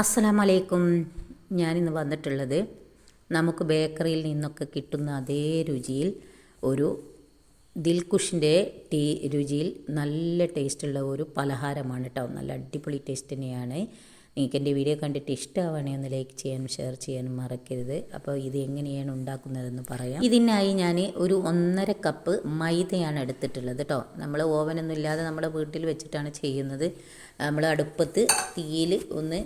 അസ്സലാം വലൈക്കും ഞാനിന്ന് വന്നിട്ടുള്ളത് നമുക്ക് ബേക്കറിയിൽ നിന്നൊക്കെ കിട്ടുന്ന അതേ രുചിയിൽ ഒരു ദിൽകുഷിന്റെ ടീ രുചിയിൽ നല്ല ടേസ്റ്റുള്ള ഒരു പലഹാരമാണ് കേട്ടോ. നല്ല അടിപൊളി ടേസ്റ്റ് തന്നെയാണ്. നിങ്ങൾക്ക് എന്റെ വീഡിയോ കണ്ടിട്ട് ഇഷ്ടമാവുകയാണെങ്കിൽ ഒന്ന് ലൈക്ക് ചെയ്യാനും ഷെയർ ചെയ്യാനും മറക്കരുത്. അപ്പോൾ ഇത് എങ്ങനെയാണ് ഉണ്ടാക്കുന്നതെന്ന് പറയാം. ഇതിനായി ഞാൻ ഒരു ഒന്നര കപ്പ് മൈദയാണ് എടുത്തിട്ടുള്ളത് കേട്ടോ. നമ്മൾ ഓവനൊന്നും ഇല്ലാതെ നമ്മുടെ വീട്ടിൽ വെച്ചിട്ടാണ് ചെയ്യുന്നത്. നമ്മൾ അടുപ്പത്ത് തീയിൽ ഒന്ന്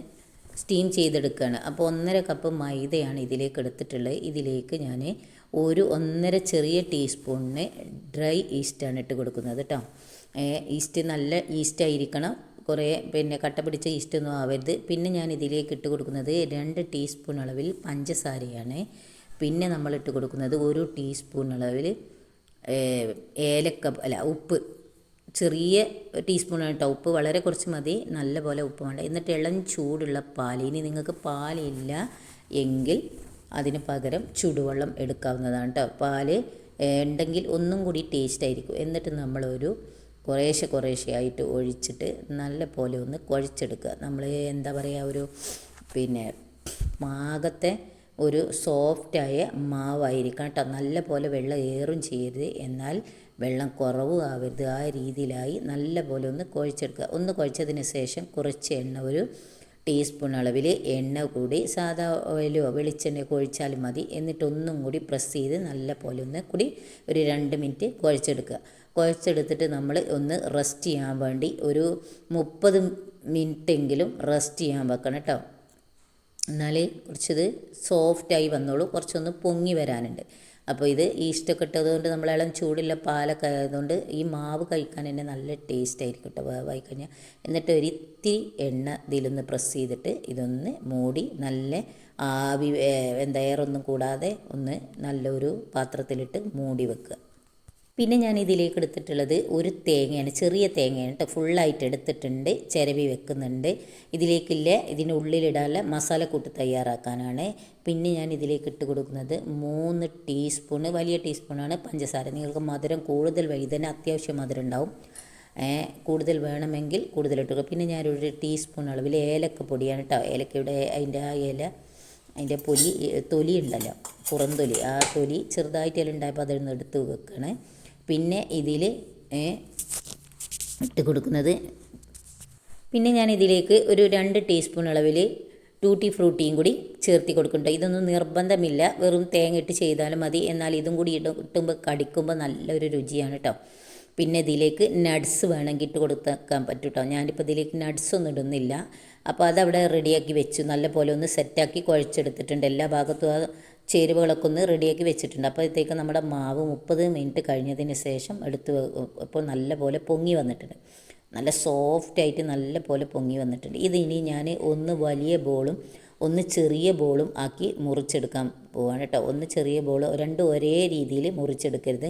സ്റ്റീം ചെയ്തെടുക്കുകയാണ് അപ്പോൾ ഒന്നര കപ്പ് മൈദയാണ് ഇതിലേക്ക് എടുത്തിട്ടുള്ളത്. ഇതിലേക്ക് ഞാൻ ഒരു ഒന്നര ചെറിയ ടീസ്പൂണിന് ഡ്രൈ ഈസ്റ്റാണ് ഇട്ട് കൊടുക്കുന്നത് കേട്ടോ ഈസ്റ്റ് നല്ല ഈസ്റ്റ് ആയിരിക്കണം. കുറേ പിന്നെ കട്ട പിടിച്ച ഈസ്റ്റൊന്നും ആവരുത്. പിന്നെ ഞാൻ ഇതിലേക്ക് ഇട്ട് കൊടുക്കുന്നത് രണ്ട് ടീസ്പൂൺ അളവിൽ പഞ്ചസാരയാണ്. പിന്നെ നമ്മൾ ഇട്ട് കൊടുക്കുന്നത് ഒരു ടീസ്പൂൺ അളവിൽ ഏലക്ക അല്ല ഉപ്പ്. ചെറിയ ടീസ്പൂണാണ് കേട്ടോ. ഉപ്പ് വളരെ കുറച്ച് മതി. നല്ലപോലെ ഉപ്പ് വേണ്ട. എന്നിട്ട് ഇളം ചൂടുള്ള പാൽ ഇനി നിങ്ങൾക്ക് പാലില്ല എങ്കിൽ അതിന് പകരം ചൂടുവെള്ളം എടുക്കാവുന്നതാണ് കേട്ടോ. പാൽ ഉണ്ടെങ്കിൽ ഒന്നും കൂടി ടേസ്റ്റ് ആയിരിക്കും. എന്നിട്ട് നമ്മളൊരു കുറേശ്ശെ കുറേശ്ശെ ആയിട്ട് ഒഴിച്ചിട്ട് നല്ല പോലെ ഒന്ന് കുഴച്ചെടുക്കുക. നമ്മൾ എന്താ പറയുക ഒരു പിന്നെ പാകത്തെ ഒരു സോഫ്റ്റായ മാവായിരിക്കണം കേട്ടോ. നല്ല പോലെ വെള്ളം ഏറും ചെയ്യരുത്. എന്നാൽ വെള്ളം കുറവ് ആവരുത്. ആ രീതിയിലായി നല്ല പോലെ ഒന്ന് കുഴച്ചെടുക്കുക. ഒന്ന് കുഴച്ചതിന് ശേഷം കുറച്ച് എണ്ണ ഒരു ടീസ്പൂൺ അളവിൽ എണ്ണ കൂടി സാധാ ഓയിലോ വെളിച്ചെണ്ണയോ കുഴിച്ചാലും മതി. എന്നിട്ടൊന്നും കൂടി പ്രസ് ചെയ്ത് നല്ല പോലെ ഒന്ന് കൂടി ഒരു രണ്ട് മിനിറ്റ് കുഴച്ചെടുക്കുക. കുഴച്ചെടുത്തിട്ട് നമ്മൾ ഒന്ന് റെസ്റ്റ് ചെയ്യാൻ വേണ്ടി ഒരു മുപ്പത് മിനിറ്റെങ്കിലും റെസ്റ്റ് ചെയ്യാൻ വെക്കണം കേട്ടോ. എന്നാൽ കുറച്ചത് സോഫ്റ്റായി വന്നോളൂ. കുറച്ചൊന്ന് പൊങ്ങി വരാനുണ്ട്. അപ്പോൾ ഇത് ഈസ്റ്റൊക്കെ ഇട്ടതുകൊണ്ട് നമ്മൾ ഇളം ചൂടുള്ള പാലൊക്കെ ആയതുകൊണ്ട് ഈ മാവ് കഴിക്കാൻ തന്നെ നല്ല ടേസ്റ്റ് ആയിരിക്കും കേട്ടോ വേവായി കഴിഞ്ഞാൽ. എന്നിട്ട് ഒരിത്തിരി എണ്ണ ഇതിലൊന്ന് പ്രസ് ചെയ്തിട്ട് ഇതൊന്ന് മൂടി നല്ല ആവി എന്താ എയറൊന്നും കൂടാതെ ഒന്ന് നല്ലൊരു പാത്രത്തിലിട്ട് മൂടി വെക്കുക. പിന്നെ ഞാൻ ഇതിലേക്ക് എടുത്തിട്ടുള്ളത് ഒരു തേങ്ങയാണ് ചെറിയ തേങ്ങയാണ് കേട്ടോ ഫുള്ളായിട്ട് എടുത്തിട്ടുണ്ട് ചിരവി വെക്കുന്നുണ്ട്. ഇതിലേക്കില്ല ഇതിന്റെ ഉള്ളിലിടാനുള്ള മസാലക്കൂട്ട് തയ്യാറാക്കാനാണ്. പിന്നെ ഞാൻ ഇതിലേക്ക് ഇട്ട് കൊടുക്കുന്നത് മൂന്ന് ടീസ്പൂണ് വലിയ ടീസ്പൂണാണ് പഞ്ചസാര. നിങ്ങൾക്ക് മധുരം കൂടുതൽ വഴി തന്നെ അത്യാവശ്യം മധുരം ഉണ്ടാവും. കൂടുതൽ വേണമെങ്കിൽ കൂടുതൽ ഇട്ട് പിന്നെ ഞാനൊരു ടീസ്പൂൺ അളവിൽ ഏലക്ക പൊടിയാണ് കേട്ടോ ഏലക്കയുടെ അതിന്റെ ആ ഇല അതിന്റെ പൊലി തൊലി ഉണ്ടല്ലോ പുറംതൊലി. ആ തൊലി ചെറുതായിട്ട് ഇല ഉണ്ടായപ്പോൾ അതിൽ നിന്ന് എടുത്ത് വെക്കണേ. പിന്നെ ഇതിൽ ഇട്ട് കൊടുക്കുന്നത്. പിന്നെ ഞാൻ ഇതിലേക്ക് ഒരു രണ്ട് ടീസ്പൂൺ അളവിൽ ടൂട്ടി ഫ്രൂട്ടിയും കൂടി ചേർത്തി കൊടുക്കുന്നുണ്ട്. ഇതൊന്നും നിർബന്ധമില്ല. വെറും തേങ്ങ ഇട്ട് ചെയ്താലും മതി. എന്നാൽ ഇതും കൂടി ഇട്ടുമ്പോൾ കടിക്കുമ്പോൾ നല്ലൊരു രുചിയാണ് കേട്ടോ പിന്നെ ഇതിലേക്ക് നട്സ് വേണമെങ്കിൽ ഇട്ട് കൊടുത്തേക്കാൻ പറ്റും കേട്ടോ ഞാനിപ്പോൾ ഇതിലേക്ക് നട്സ് ഒന്നും ഇടുന്നില്ല. അപ്പോൾ അതവിടെ റെഡിയാക്കി വെച്ചു. നല്ല പോലെ ഒന്ന് സെറ്റാക്കി കുഴച്ചെടുത്തിട്ടുണ്ട്. എല്ലാ ഭാഗത്തും ചേരുവകളൊക്കെ ഒന്ന് റെഡിയാക്കി വെച്ചിട്ടുണ്ട്. അപ്പോഴത്തേക്ക് നമ്മുടെ മാവ് മുപ്പത് മിനിറ്റ് കഴിഞ്ഞതിന് ശേഷം എടുത്ത് ഇപ്പോൾ നല്ലപോലെ പൊങ്ങി വന്നിട്ടുണ്ട്. നല്ല സോഫ്റ്റായിട്ട് നല്ല പോലെ പൊങ്ങി വന്നിട്ടുണ്ട്. ഇത് ഇനി ഞാൻ ഒന്ന് വലിയ ബോളും ഒന്ന് ചെറിയ ബോളും ആക്കി മുറിച്ചെടുക്കാൻ പോവാണ് കേട്ടോ. ഒന്ന് ചെറിയ ബോൾ രണ്ടും ഒരേ രീതിയിൽ മുറിച്ചെടുക്കരുത്.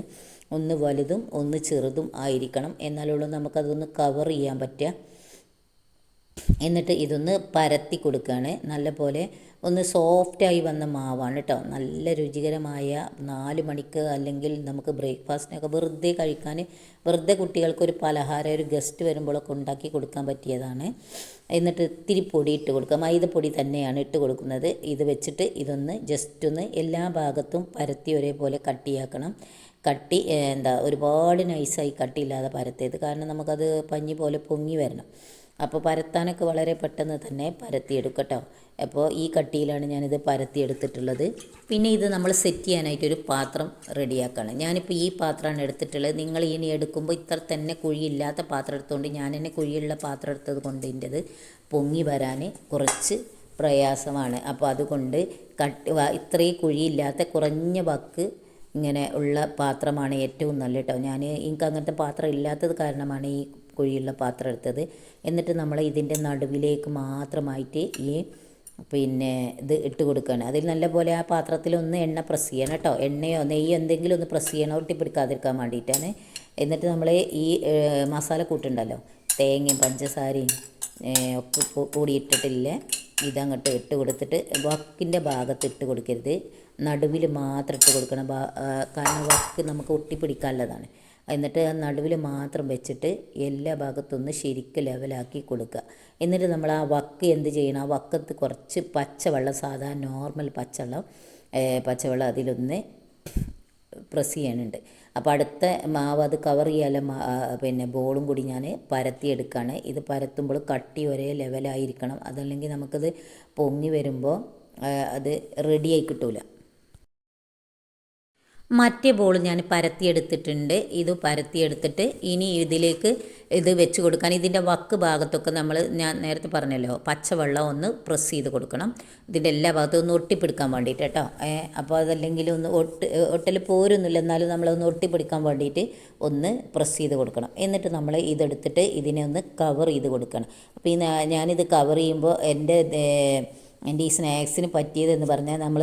ഒന്ന് വലുതും ഒന്ന് ചെറുതും ആയിരിക്കണം. എന്നാലുള്ളൂ നമുക്കതൊന്ന് കവർ ചെയ്യാൻ പറ്റുക. എന്നിട്ട് ഇതൊന്ന് പരത്തി കൊടുക്കുകയാണ്. നല്ല പോലെ ഒന്ന് സോഫ്റ്റായി വന്ന മാവാണ് കേട്ടോ നല്ല രുചികരമായ നാല് മണിക്ക് അല്ലെങ്കിൽ നമുക്ക് ബ്രേക്ക്ഫാസ്റ്റിനൊക്കെ വെറുതെ കഴിക്കാൻ വെറുതെ കുട്ടികൾക്കൊരു പലഹാരം ഒരു ഗസ്റ്റ് വരുമ്പോഴൊക്കെ ഉണ്ടാക്കി കൊടുക്കാൻ പറ്റിയതാണ്. എന്നിട്ട് ഇത്തിരി പൊടി ഇട്ട് കൊടുക്കുക. മൈദപ്പൊടി തന്നെയാണ് ഇട്ട് കൊടുക്കുന്നത്. ഇത് വെച്ചിട്ട് ഇതൊന്ന് ജസ്റ്റ് ഒന്ന് എല്ലാ ഭാഗത്തും പരത്തി ഒരേപോലെ കട്ടിയാക്കണം. കട്ടി എന്താ ഒരുപാട് നൈസായി കട്ടിയില്ലാതെ പരത്തിയത്. കാരണം നമുക്കത് പഞ്ഞി പോലെ പൊങ്ങി വരണം. അപ്പോൾ പരത്താനൊക്കെ വളരെ പെട്ടെന്ന് തന്നെ പരത്തിയെടുക്കട്ടോ. അപ്പോൾ ഈ കട്ടിയിലാണ് ഞാനിത് പരത്തിയെടുത്തിട്ടുള്ളത്. പിന്നെ ഇത് നമ്മൾ സെറ്റ് ചെയ്യാനായിട്ടൊരു പാത്രം റെഡിയാക്കണം. ഞാനിപ്പോൾ ഈ പാത്രമാണ് എടുത്തിട്ടുള്ളത്. നിങ്ങൾ ഇനി എടുക്കുമ്പോൾ ഇത്ര തന്നെ കുഴിയില്ലാത്ത പാത്രം എടുത്തുകൊണ്ട് ഞാൻ തന്നെ കുഴിയുള്ള പാത്രം എടുത്തത് കൊണ്ട് ഇതിന്റെത് പൊങ്ങി വരാൻ കുറച്ച് പ്രയാസമാണ്. അപ്പോൾ അതുകൊണ്ട് കട്ട് ഇത്രയും കുഴിയില്ലാത്ത കുറഞ്ഞ വക്ക് ഇങ്ങനെ ഉള്ള പാത്രമാണ് ഏറ്റവും നല്ല കേട്ടോ ഞാൻ എനിക്ക് അങ്ങനത്തെ പാത്രം ഇല്ലാത്തത് കാരണമാണ് ഈ കുഴിയുള്ള പാത്രം എടുത്തത്. എന്നിട്ട് നമ്മൾ ഇതിന്റെ നടുവിലേക്ക് മാത്രമായിട്ട് ഈ പിന്നെ ഇത് ഇട്ട് കൊടുക്കുകയാണ് അതിൽ നല്ലപോലെ ആ പാത്രത്തിൽ ഒന്ന് എണ്ണ പ്രസ് ചെയ്യണം കേട്ടോ. എണ്ണയോ നെയ്യോ എന്തെങ്കിലും ഒന്ന് പ്രസ് ചെയ്യണം. ഒട്ടിപ്പിടിക്കാതിരിക്കാൻ വേണ്ടിയിട്ടാണ്. എന്നിട്ട് നമ്മൾ ഈ മസാല കൂട്ടുണ്ടല്ലോ തേങ്ങയും പഞ്ചസാരയും ഒക്കെ കൂടി ഇട്ടിട്ടില്ല ഇതങ്ങോട്ട് ഇട്ട് കൊടുത്തിട്ട് വക്കിന്റെ ഭാഗത്ത് ഇട്ട് കൊടുക്കരുത്. നടുവിൽ മാത്രം ഇട്ട് കൊടുക്കണം. കാരണം വക്ക് നമുക്ക് ഒട്ടിപ്പിടിക്കാനുള്ളതാണ്. എന്നിട്ട് ആ നടുവിൽ മാത്രം വെച്ചിട്ട് എല്ലാ ഭാഗത്തൊന്ന് ശരിക്ക് ലെവലാക്കി കൊടുക്കുക. എന്നിട്ട് നമ്മൾ ആ വക്ക് എന്ത് ചെയ്യണം? ആ വക്കത്ത് കുറച്ച് പച്ചവെള്ളം സാധാ നോർമൽ പച്ചവെള്ളം പച്ചവെള്ളം അതിലൊന്ന് പ്രസ് ചെയ്യാനുണ്ട്. അപ്പോൾ അടുത്ത മാവ് അത് കവർ ചെയ്യാനുള്ള പിന്നെ ബോളും കൂടി ഞാൻ പരത്തിയെടുക്കുകയാണ് ഇത് പരത്തുമ്പോൾ കട്ടി ഒരേ ലെവലായിരിക്കണം. അതല്ലെങ്കിൽ നമുക്കത് പൊങ്ങി വരുമ്പോൾ അത് റെഡിയായി കിട്ടൂല. മറ്റേ ബോൾ ഞാൻ പരത്തിയെടുത്തിട്ടുണ്ട്. ഇത് പരത്തിയെടുത്തിട്ട് ഇനി ഇതിലേക്ക് ഇത് വെച്ച് കൊടുക്കാൻ ഇതിന്റെ വക്ക് ഭാഗത്തൊക്കെ നമ്മൾ ഞാൻ നേരത്തെ പറഞ്ഞല്ലോ പച്ചവെള്ളം ഒന്ന് പ്രസ് ചെയ്ത് കൊടുക്കണം. ഇതിന്റെ എല്ലാ ഭാഗത്തും ഒന്ന് ഒട്ടിപ്പിടിക്കാൻ വേണ്ടിയിട്ട് കേട്ടോ. അപ്പോൾ അതല്ലെങ്കിൽ ഒന്ന് ഒട്ട് ഒട്ടൽ പോരൊന്നുമില്ല എന്നാലും നമ്മളൊന്ന് ഒട്ടിപ്പിടിക്കാൻ വേണ്ടിയിട്ട് ഒന്ന് പ്രസ് ചെയ്ത് കൊടുക്കണം. എന്നിട്ട് നമ്മൾ ഇതെടുത്തിട്ട് ഇതിനെ ഒന്ന് കവർ ചെയ്ത് കൊടുക്കണം. അപ്പോൾ ഈ ഞാനിത് കവർ ചെയ്യുമ്പോൾ എന്റെ എന്റെ ഈ സ്നാക്സിന് പറ്റിയതെന്ന് പറഞ്ഞാൽ നമ്മൾ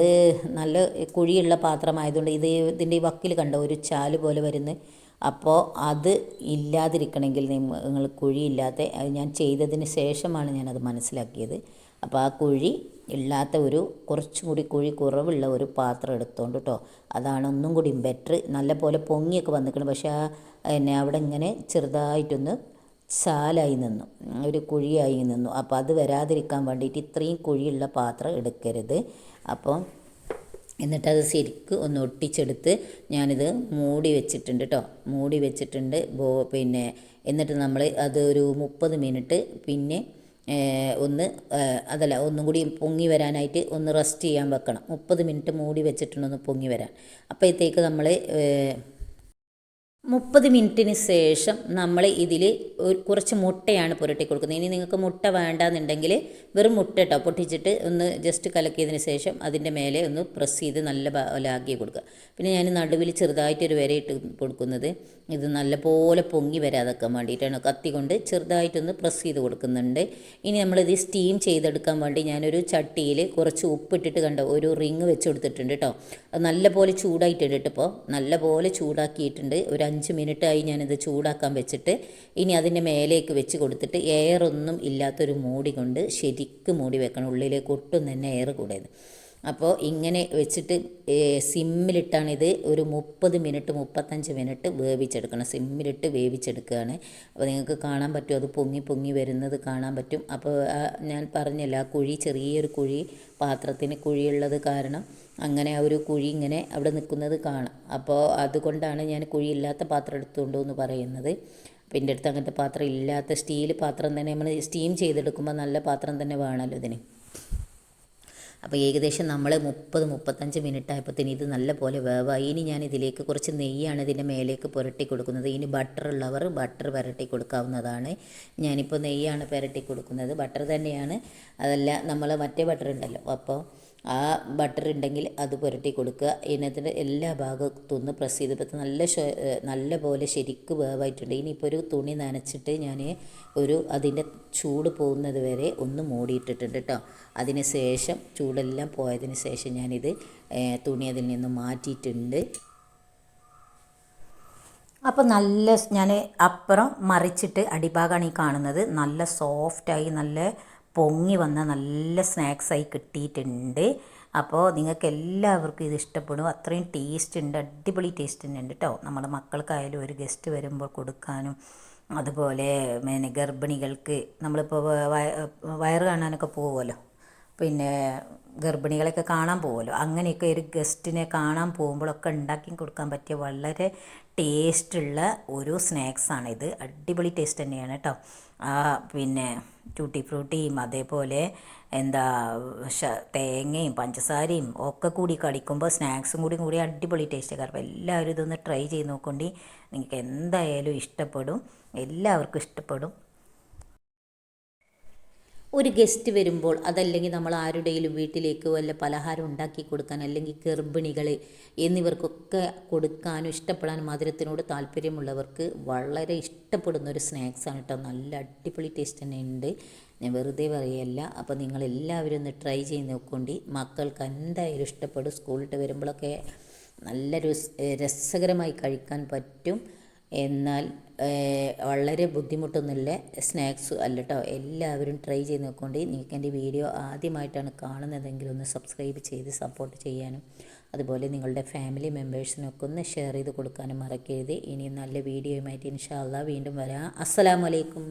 നല്ല കുഴിയുള്ള പാത്രമായതുകൊണ്ട് ഇത് ഇതിന്റെ ഈ വക്കിൽ കണ്ട ഒരു ചാൽ പോലെ വരുന്നു. അപ്പോൾ അത് ഇല്ലാതിരിക്കണമെങ്കിൽ നിങ്ങൾ കുഴിയില്ലാത്ത ഞാൻ ചെയ്തതിന് ശേഷമാണ് ഞാനത് മനസ്സിലാക്കിയത്. അപ്പോൾ ആ കുഴി ഇല്ലാത്ത ഒരു കുറച്ചും കൂടി കുഴി കുറവുള്ള ഒരു പാത്രം എടുത്തോണ്ട് കേട്ടോ അതാണ് ഒന്നും കൂടി ബെറ്റർ നല്ല പോലെ പൊങ്ങിയൊക്കെ വന്നിരിക്കണം. പക്ഷേ ആ എന്നെ അവിടെ ഇങ്ങനെ ചെറുതായിട്ടൊന്ന് ചാലായി നിന്നു. ഒരു കുഴിയായി നിന്നു. അപ്പോൾ അത് വരാതിരിക്കാൻ വേണ്ടിയിട്ട് ഇത്രയും കുഴിയുള്ള പാത്രം എടുക്കരുത്. അപ്പോൾ എന്നിട്ടത് ശരിക്ക് ഒന്ന് ഒട്ടിച്ചെടുത്ത് ഞാനിത് മൂടി വെച്ചിട്ടുണ്ട് കേട്ടോ മൂടി വെച്ചിട്ടുണ്ട്. ബോ പിന്നെ എന്നിട്ട് നമ്മൾ അത് ഒരു മുപ്പത് മിനിറ്റ് പിന്നെ ഒന്ന് അതല്ല ഒന്നും കൂടി പൊങ്ങി വരാനായിട്ട് ഒന്ന് റെസ്റ്റ് ചെയ്യാൻ വെക്കണം. മുപ്പത് മിനിറ്റ് മൂടി വെച്ചിട്ടുണ്ടൊന്ന് പൊങ്ങി വരാൻ. അപ്പോഴത്തേക്ക് നമ്മൾ മുപ്പത് മിനിറ്റിന് ശേഷം നമ്മൾ ഇതിൽ കുറച്ച് മുട്ടയാണ് പുരട്ടി കൊടുക്കുന്നത്. ഇനി നിങ്ങൾക്ക് മുട്ട വേണ്ടാന്നുണ്ടെങ്കിൽ വെറും മുട്ട കേട്ടോ പൊട്ടിച്ചിട്ട് ഒന്ന് ജസ്റ്റ് കലക്കിയതിന് ശേഷം അതിന്റെ മേലെ ഒന്ന് പ്രസ് ചെയ്ത് നല്ല ലാഗി കൊടുക്കുക. പിന്നെ ഞാൻ നടുവിൽ ചെറുതായിട്ടൊരു ഇട്ട് കൊടുക്കുന്നത്. ഇത് നല്ലപോലെ പൊങ്ങി വരാതെക്കാൻ വേണ്ടിയിട്ടാണ്. കത്തി കൊണ്ട് ചെറുതായിട്ടൊന്ന് പ്രസ് ചെയ്ത് കൊടുക്കുന്നുണ്ട്. ഇനി നമ്മളിത് സ്റ്റീം ചെയ്തെടുക്കാൻ വേണ്ടി ഞാനൊരു ചട്ടിയിൽ കുറച്ച് ഉപ്പിട്ടിട്ട് കണ്ടോ ഒരു റിങ് വെച്ച് കൊടുത്തിട്ടുണ്ട് കേട്ടോ അത് നല്ലപോലെ ചൂടായിട്ടുണ്ട് ഇപ്പോൾ നല്ലപോലെ ചൂടാക്കിയിട്ടുണ്ട്. ഒരു അഞ്ച് മിനിറ്റായി ഞാനിത് ചൂടാക്കാൻ വെച്ചിട്ട് ഇനി അതിന്റെ മേലേക്ക് വെച്ച് കൊടുത്തിട്ട് എയറൊന്നും ഇല്ലാത്തൊരു മൂടി കൊണ്ട് ശരിക്കും മൂടി വെക്കണം. ഉള്ളിലേക്ക് ഒട്ടും തന്നെ എയർ കൂടരുത്. അപ്പോൾ ഇങ്ങനെ വെച്ചിട്ട് സിമ്മിലിട്ടാണ് ഇത് ഒരു മുപ്പത് മിനിറ്റ് മുപ്പത്തഞ്ച് മിനിറ്റ് വേവിച്ചെടുക്കണം. സിമ്മിലിട്ട് വേവിച്ചെടുക്കുകയാണ്. അപ്പോൾ നിങ്ങൾക്ക് കാണാൻ പറ്റും അത് പൊങ്ങി പൊങ്ങി വരുന്നത് കാണാൻ പറ്റും. അപ്പോൾ ഞാൻ പറഞ്ഞില്ല ആ കുഴി ചെറിയൊരു കുഴി പാത്രത്തിന് കുഴിയുള്ളത് കാരണം അങ്ങനെ ആ ഒരു കുഴി ഇങ്ങനെ അവിടെ നിൽക്കുന്നത് കാണാം. അപ്പോൾ അതുകൊണ്ടാണ് ഞാൻ കുഴിയില്ലാത്ത പാത്രം എടുത്തുകൊണ്ടു എന്ന് പറയുന്നത്. അപ്പോൾ എന്റെ അടുത്ത് അങ്ങനത്തെ പാത്രം ഇല്ലാത്ത സ്റ്റീൽ പാത്രം തന്നെ നമ്മൾ സ്റ്റീം ചെയ്തെടുക്കുമ്പോൾ നല്ല പാത്രം തന്നെ വേണമല്ലോ ഇതിന്. അപ്പോൾ ഏകദേശം നമ്മൾ മുപ്പത് മുപ്പത്തഞ്ച് മിനിറ്റ് ആയപ്പോഴത്തേന് ഇത് നല്ല പോലെ വേവായി. ഇനി ഞാൻ ഇതിലേക്ക് കുറച്ച് നെയ്യാണ് ഇതിന്റെ മേലേക്ക് പുരട്ടി കൊടുക്കുന്നത്. ഇനി ബട്ടർ ഉള്ളവർ ബട്ടർ പുരട്ടി കൊടുക്കാവുന്നതാണ്. ഞാനിപ്പോൾ നെയ്യാണ് പുരട്ടി കൊടുക്കുന്നത്. ബട്ടർ തന്നെയാണ്. അതല്ല നമ്മൾ മറ്റേ ബട്ടർ ഉണ്ടല്ലോ. അപ്പോൾ ആ ബട്ടർ ഉണ്ടെങ്കിൽ അത് പുരട്ടി കൊടുക്കുക. ഇതിനകത്തിന്റെ എല്ലാ ഭാഗത്തുനിന്ന് പ്രസ് ചെയ്തിട്ട് നല്ല നല്ല പോലെ ശരിക്ക് വേവായിട്ടുണ്ട്. ഇനിയിപ്പോൾ ഒരു തുണി നനച്ചിട്ട് ഞാൻ ഒരു അതിന്റെ ചൂട് പോകുന്നത് വരെ ഒന്ന് മൂടിയിട്ടിട്ടുണ്ട് കേട്ടോ അതിന് ശേഷം ചൂടെല്ലാം പോയതിന് ശേഷം ഞാനിത് തുണി അതിൽ നിന്ന് മാറ്റിയിട്ടുണ്ട്. അപ്പോൾ നല്ല ഞാൻ അപ്പുറം മറിച്ചിട്ട് അടിഭാഗമാണ് ഈ കാണുന്നത്. നല്ല സോഫ്റ്റായി നല്ല പൊങ്ങി വന്ന നല്ല സ്നാക്സായി കിട്ടിയിട്ടുണ്ട്. അപ്പോൾ നിങ്ങൾക്ക് എല്ലാവർക്കും ഇത് ഇഷ്ടപ്പെടും. അത്രയും ടേസ്റ്റ് ഉണ്ട് അടിപൊളി ടേസ്റ്റ് ഉണ്ട് കേട്ടോ നമ്മുടെ മക്കൾക്കായാലും ഒരു ഗസ്റ്റ് വരുമ്പോൾ കൊടുക്കാനും അതുപോലെ പിന്നെ ഗർഭിണികൾക്ക് നമ്മളിപ്പോൾ വയറ് കാണാനൊക്കെ പോകുമല്ലോ പിന്നെ ഗർഭിണികളെയൊക്കെ കാണാൻ പോകുമല്ലോ. അങ്ങനെയൊക്കെ ഒരു ഗസ്റ്റിനെ കാണാൻ പോകുമ്പോഴൊക്കെ ഉണ്ടാക്കി കൊടുക്കാൻ പറ്റിയ വളരെ ടേസ്റ്റുള്ള ഒരു സ്നാക്സാണിത് അടിപൊളി ടേസ്റ്റ് തന്നെയാണ് കേട്ടോ. പിന്നെ ടൂട്ടി ഫ്രൂട്ടിയും അതേപോലെ എന്താ തേങ്ങയും പഞ്ചസാരയും ഒക്കെ കൂടി കടിക്കുമ്പോൾ സ്നാക്സും കൂടി കൂടി അടിപൊളി ടേസ്റ്റ് കാരണം എല്ലാവരും ഇതൊന്ന് ട്രൈ ചെയ്ത് നോക്കൊണ്ടി. നിങ്ങൾക്ക് എന്തായാലും ഇഷ്ടപ്പെടും. എല്ലാവർക്കും ഇഷ്ടപ്പെടും. ഒരു ഗസ്റ്റ് വരുമ്പോൾ അതല്ലെങ്കിൽ നമ്മൾ ആരുടെയും വീട്ടിലേക്ക് വല്ല പലഹാരം ഉണ്ടാക്കി കൊടുക്കാൻ അല്ലെങ്കിൽ ഗർഭിണികൾ എന്നിവർക്കൊക്കെ കൊടുക്കാനും ഇഷ്ടപ്പെടാനും മധുരത്തിനോട് താല്പര്യമുള്ളവർക്ക് വളരെ ഇഷ്ടപ്പെടുന്ന ഒരു സ്നാക്സാണ് കേട്ടോ. നല്ല അടിപൊളി ടേസ്റ്റ് തന്നെ ഉണ്ട്. ഞാൻ വെറുതെ പറയല്ല. അപ്പോൾ നിങ്ങളെല്ലാവരും ഒന്ന് ട്രൈ ചെയ്ത് നോക്കൊണ്ടി. മക്കൾക്ക് എന്തായാലും ഇഷ്ടപ്പെടും. സ്കൂളിട്ട് വരുമ്പോഴൊക്കെ നല്ല രസകരമായി കഴിക്കാൻ പറ്റും. എന്നാൽ വളരെ ബുദ്ധിമുട്ടൊന്നുമില്ല. സ്നാക്സ് അല്ല കേട്ടോ എല്ലാവരും ട്രൈ ചെയ്ത് നോക്കൊണ്ട്. നിങ്ങൾക്ക് എന്റെ വീഡിയോ ആദ്യമായിട്ടാണ് കാണുന്നതെങ്കിൽ ഒന്ന് സബ്സ്ക്രൈബ് ചെയ്ത് സപ്പോർട്ട് ചെയ്യാനും അതുപോലെ നിങ്ങളുടെ ഫാമിലി മെമ്പേഴ്സിനൊക്കെ ഒന്ന് ഷെയർ ചെയ്ത് കൊടുക്കാനും മറക്കരുത്. ഇനി നല്ല വീഡിയോയുമായിട്ട് ഇൻഷാല്ല വീണ്ടും വരാം. അസ്സലാമലൈക്കും